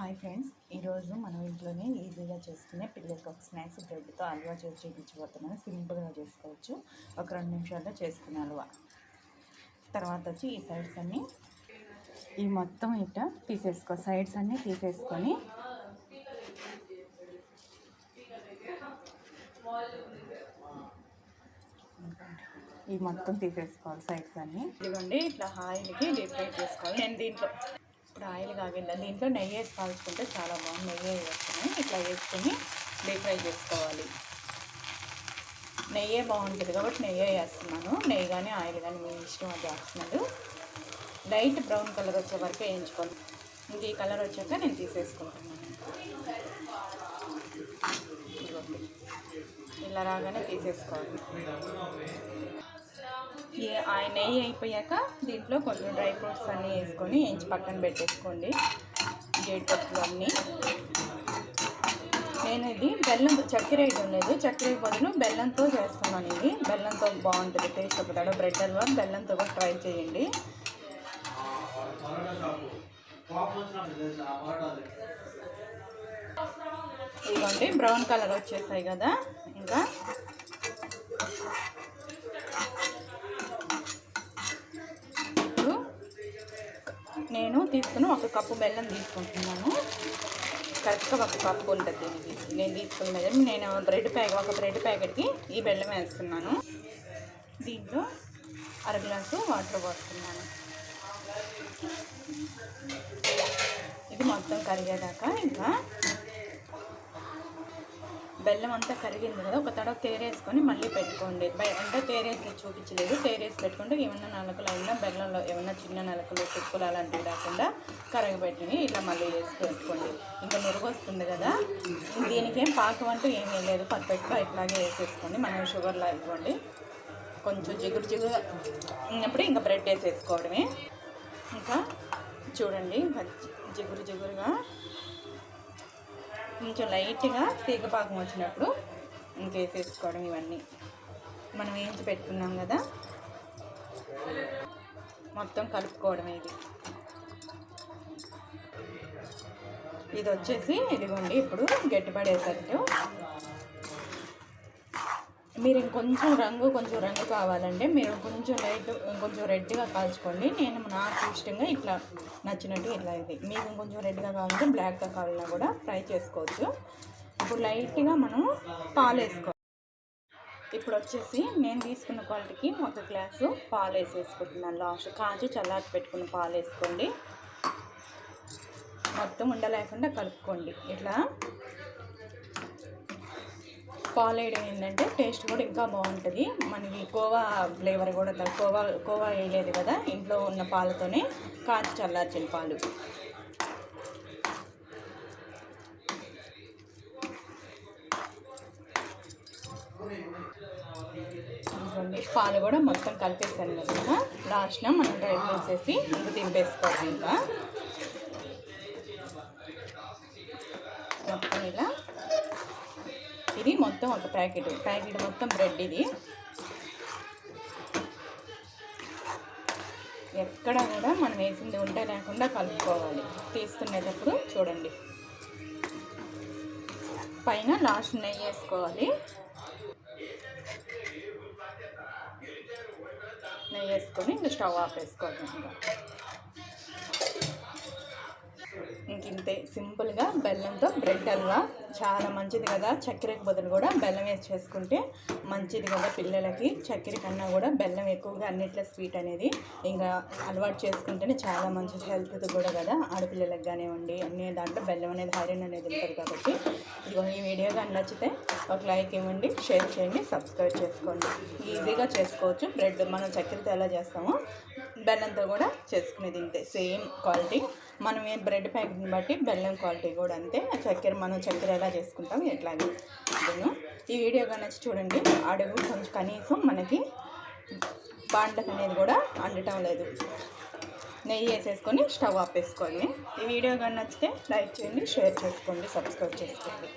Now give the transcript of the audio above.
Hi friends ఈరోజు మనం ఇంట్లోనే ఈజీగా చేసుకునే పిల్లలకి ఒక స్నాక్స్ బ్రెడ్తో హల్వా చేసి చూపించబోతున్నాను. సింపుల్గా చేసుకోవచ్చు. ఒక రెండు నిమిషాల్లో చేసుకునే హల్వా తర్వాత వచ్చి ఈ సైడ్స్ అన్నీ ఈ మొత్తం ఇట్లా తీసేసుకో. సైడ్స్ అన్నీ తీసేసుకొని ఈ మొత్తం తీసేసుకోవాలి సైడ్స్ అన్నీ. ఇదిగోండి ఇట్లా ఆయిల్కి డీప్ ఫ్రై చేసుకోవాలి. నేను దీంట్లో ఇప్పుడు ఆయిల్ కాగిందా దీంట్లో నెయ్యి వేసి కాల్చుకుంటే చాలా బాగుంది. నెయ్యి వేసుకుని ఇట్లా వేసుకొని డీప్ ఫ్రై చేసుకోవాలి. నెయ్యే బాగుంటుంది కాబట్టి నెయ్యి వేస్తున్నాను. నెయ్యి కానీ ఆయిల్ కానీ మీ ఇష్టం అది వేస్తున్నాడు. లైట్ బ్రౌన్ కలర్ వచ్చే వరకు వేయించుకోండి. ఇంక ఈ కలర్ వచ్చాక నేను తీసేసుకుంటున్నాను. ఇలా రాగానే తీసేసుకోవాలి. ఆ నెయ్యి అయిపోయాక దీంట్లో కొంచెం డ్రై ఫ్రూట్స్ అన్నీ వేసుకొని ఎంచి పక్కన పెట్టేసుకోండి. జీడిపప్పులు అన్నీ. నేను ఇది బెల్లం చక్కెర ఇది ఉండదు. చక్కెర బదులు బెల్లంతో చేస్తున్నాను ఇది బెల్లంతో బాగుంటుంది టేస్ట్ ఒక తడ బ్రెడ్ హల్వా బెల్లంతో కూడా ట్రై చేయండి. ఇదిగోండి బ్రౌన్ కలర్ వచ్చేసాయి కదా. ఇంకా నేను తీసుకుని ఒక కప్పు బెల్లం తీసుకుంటున్నాను. కరెక్ట్గా ఒక కప్పు ఉంటుంది దీనికి. నేను తీసుకున్న బెల్లం నేను బ్రెడ్ ప్యాకెట్ ఒక బ్రెడ్ ప్యాకెట్కి ఈ బెల్లం వేస్తున్నాను. దీంట్లో అర గ్లాసు వాటర్ పోస్తున్నాను. ఇది మొత్తం కరిగేదాకా ఇంకా బెల్లం అంతా కరిగింది కదా ఒక తడవ తేరేసుకొని మళ్ళీ పెట్టుకోండి. అంటే తేరేసి చూపించలేదు తేరేసి పెట్టుకుంటే ఏమన్నా నలకలు అయినా బెల్లంలో ఏమన్నా చిన్న నలకలు చుక్కులు అలాంటివి రాకుండా కరగబెట్టి ఇట్లా మళ్ళీ వేసి పెట్టుకోండి. ఇంకా నురుగు వస్తుంది కదా దీనికేం పాకం అంటూ ఏమీ లేదు. పర్ఫెక్ట్గా ఇట్లాగే వేసేసుకోండి. మనం షుగర్లో ఇవ్వండి. కొంచెం జిగురు జిగురు ఉన్నప్పుడు ఇంకా బ్రెడ్ వేసేసుకోవడమే. ఇంకా చూడండి ఇంకా జిగురు జిగురుగా కొంచెం లైట్గా తీగపాకం వచ్చినప్పుడు ఇంకేసేసుకోవడం ఇవన్నీ. మనం వేయించి పెట్టుకున్నాం కదా? మొత్తం కలుపుకోవడం ఇది. ఇది వచ్చేసి ఇదిగోండి ఇప్పుడు గట్టిపడేటట్టు మీరు ఇంకొంచెం రంగు కొంచెం రంగు కావాలంటే మీరు కొంచెం లైట్ కొంచెం రెడ్గా కాల్చుకోండి. నేను నాకు ఇష్టంగా ఇట్లా నచ్చినట్టు ఇట్లా ఇది. మీకు కొంచెం రెడ్గా కావాలంటే బ్లాక్గా కావాలన్నా కూడా ఫ్రై చేసుకోవచ్చు. ఇప్పుడు లైట్గా మనం పాలు వేసుకోవాలి. ఇప్పుడు వచ్చేసి నేను తీసుకున్న క్వాలిటీకి ఒక గ్లాసు పాలు వేసేసుకుంటున్నాను. లాస్ట్ కాచి చల్లారి పెట్టుకున్న పాలు వేసుకోండి. మొత్తం ఉండలేకుండా కలుపుకోండి. ఇట్లా పాలు వేయడం ఏంటంటే టేస్ట్ కూడా ఇంకా బాగుంటుంది. మనకి కోవా ఫ్లేవర్ కూడా కోవా కోవా వేయలేదు కదా ఇంట్లో ఉన్న పాలతోనే కాచి చల్లార్చిన పాలు. పాలు కూడా మొత్తం కలిపేసాను కదా. లాస్ట్న మనం డ్రై చేసేసి ఇంకా దింపేసుకోవాలి ఇంకా. మొత్తం ఒక ప్యాకెట్ ప్యాకెట్ మొత్తం బ్రెడ్ ఇది. ఎక్కడ కూడా మనం వేసింది ఉంటే లేకుండా కలుపుకోవాలి. తీసుకునేటప్పుడు చూడండి. పైన లాస్ట్ నెయ్యి వేసుకోవాలి. నెయ్యి వేసుకొని ఇంకా స్టవ్ ఆఫ్ వేసుకోవాలి ఇంకా. ఇంతే సింపుల్గా బెల్లంతో బ్రెడ్ హల్వా చాలా మంచిది కదా. చక్కెరకు బదులు కూడా బెల్లం వేసి చేసుకుంటే మంచిది కదా పిల్లలకి. చక్కెర కన్నా కూడా బెల్లం ఎక్కువగా అన్నిట్లో స్వీట్ అనేది ఇంకా అలవాటు చేసుకుంటేనే చాలా మంచిది హెల్త్ కూడా కదా. ఆడపిల్లలకు కానివ్వండి అన్ని దాంట్లో బెల్లం అనేది ఐరన్ అనేది ఉంటుంది కాబట్టి. ఇదిగో ఈ వీడియో కానీ నచ్చితే ఒక లైక్ ఇవ్వండి షేర్ చేయండి సబ్స్క్రైబ్ చేసుకోండి. ఈజీగా చేసుకోవచ్చు. బ్రెడ్ మనం చక్కెరతో ఎలా చేస్తామో బెల్లంతో కూడా చేసుకునేది ఇంతే సేమ్ క్వాలిటీ. మనం బ్రెడ్ ప్యాకెట్ని కాబట్టి బెల్లం క్వాలిటీ కూడా అంతే. ఆ చక్కెర మనం చక్కెర ఎలా చేసుకుంటాం ఎట్లాగే ఇదిగో. ఈ వీడియో కానీ చూడండి. అడుగు కొంచెం కనీసం మనకి బాండ్లకు అనేది కూడా అండటం లేదు. నెయ్యి వేసేసుకొని స్టవ్ ఆపేసుకొని ఈ వీడియో కానీ నచ్చితే లైక్ చేయండి షేర్ చేసుకోండి సబ్స్క్రైబ్ చేసుకోండి.